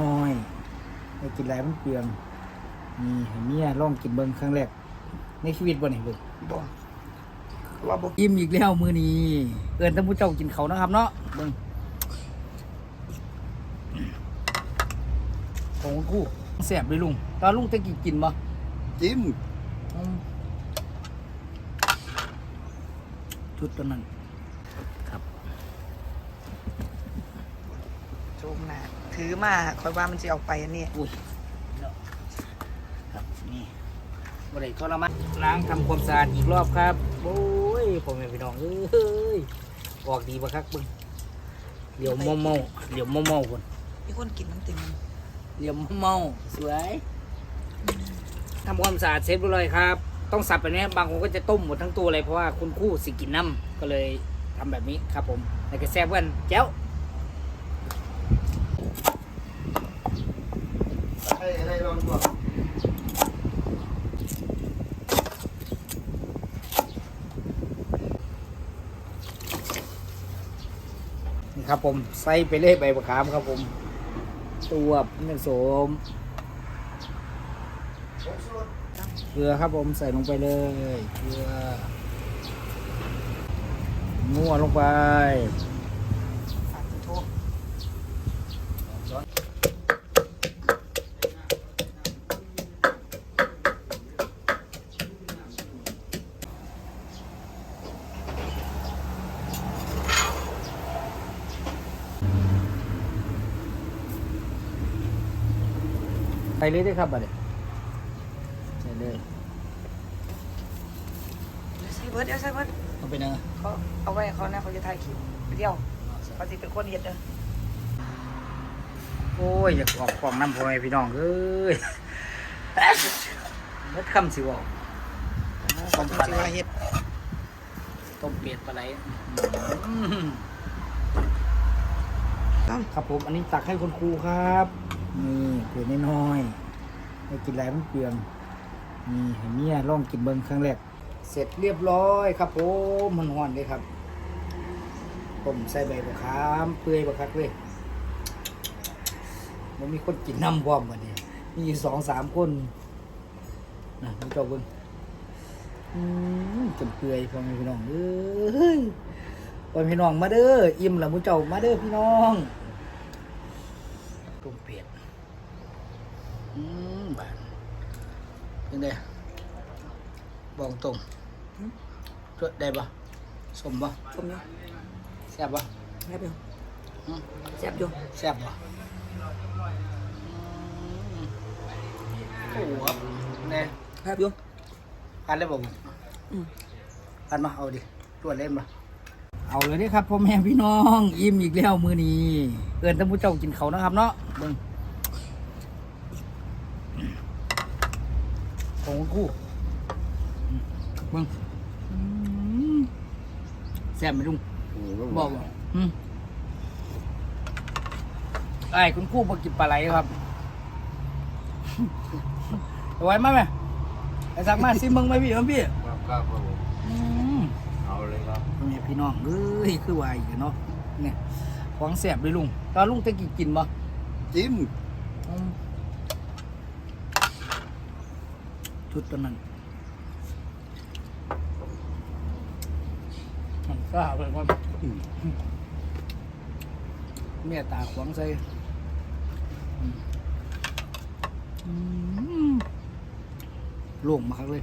น้อยๆไม่กินหลายมันเปลืองนี่ให้เมียลองกินเบิ่งครั้งแรกในชีวิตบ่นี่เบิ่งบ่ว่าบ่อิ่มอีกแล้วมื้อนี้เอิ้นท่านผู้เจ้ากินเขาวนะครับเนาะเบิ่งของคุณครู่แซ่บเลยลุงตอนลุงตะกี้กินบ่จิ้มอืมชุดตัวนั้น ครับ โจมหน้าถือมาคอยว่ามันสิเอาไปอันนี้อุ้ยครับนี่บริทรมานล้างทำความสะอาดอีกรอบครับโอ้ยพ่อแม่พี่น้องเอ้ยออกดีปะครับเบึงเดี๋ยวเมาเมาเดี๋ยวเมาเมาคนมีคนกินมันเต็มเดี๋ยวเมาเมาสวยทำความสะอาดเสร็จเรียบร้อยครับ ต้องสับแบบนี้บางคนก็จะต้มหมดทั้งตัวเลยเพราะว่าคุณครู่สิกินน้ำก็เลยทำแบบนี้ครับผมแล้วก็แซ่บกันแจ้ว ให้ให้ลองก่อนนี่ครับผมใส่ไปเลยใบมะขามครับผม ตัวนื้อโสมเกลือครับผมใส่ลงไปเลยเกลือนัวลงไป ใส่เลยได้อครับบัดนี้ใส่เลยใส่เบิดเดี๋ยวใส่เบิดเอาไปเนื้อเขาเอาไว้ให้เขานะเขาจะถ่ายคลิปไปเดียวเขาสิเป็นคนเฮ็ดเด้อโอ้ยอยากออกกล่องน้ำพอยพี่น้องเอ้ยเม็ดคำสิเวอกต้มปลาสิไหลว่าเฮ็ดต้มเป็ดปลาไหลอืมต้องครับผมอันนี้ตักให้คุณครูครับ นี่เผื่อน้อยๆไม่กินหลายมันเปลืองนี่ให้เมียลองกินเบิ้งครั้งแรก เสร็จเรียบร้อยครับผมมันหอนเลยครับ ผมใส่ใบมะขามเปื่อยบักคักเลยมันมีคนกินน้ำพร้อมวันนี้มีสองสามคนนะพี่เจ้าเบิ้งอืมจนเปื่อยพ่อแม่พี่น้องเอ้ยพ่อม่พี่น้องมาเด้ออิ่มแล้วมุเจ้ามาเด้อพี่น้องต้มเป็ด อืมบานเป็นไงบอกตรงช่วยได้ปะสมปะชมอยู่แซ่บปะแซ่บอยู่อืมแซ่บอยู่แซ่บปะโอ้โหครับเนี่ยแซ่บอยู่พันเลยบอกอืมพันมาเอาดิตรวจเล่นมาเอาเลยนี่ครับพ่อแม่พี่น้องอิ่มอีกแล้วมือนี้เอินท่านผู้เจ้ากินเขาวนะครับเนาะเบิ้ง ของคุณครู่อืมเบิ้งอืมแซ่บไหมลุงบอกว่าอืมไอ้คุณครู่มากินปลาไหลครับเอาไว้มาไหมไอ้สักมาซิมึงไหมพี่ครับพี่ครับครับผมอืมเอาเลยครับเนี่ยพี่น้องเอ้ยคือวายอีกเนาะเนี่ยของแสบเลยลุงตอนลุงตะกี้กินบ่จิ้ม อืม ชุดตัวนั้นมันกล้าไปว่าเมียตาขวางใส่อืมอืมโล่งมากเลย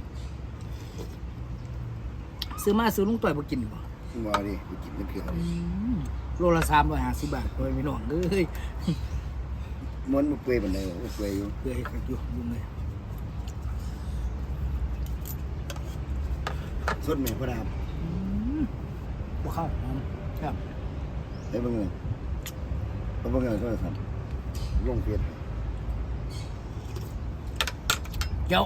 ซื้อมาซื้อลุงต่อยมากินบ่มาดิไปกินน้ำเขียวอืมโลละสามร้อยห้าสิบบาทโดยไม่หลงเลยมันมาเปื่อยบันไดมาเปื่อยอยู่เกลือให้ขัดอยู่ลุงเลย สดแม่พระดามอืมบ่เข้าอืมครับได้บ้างไงได้บ้างไงโทรศัพท์ลงเฟซเจ้า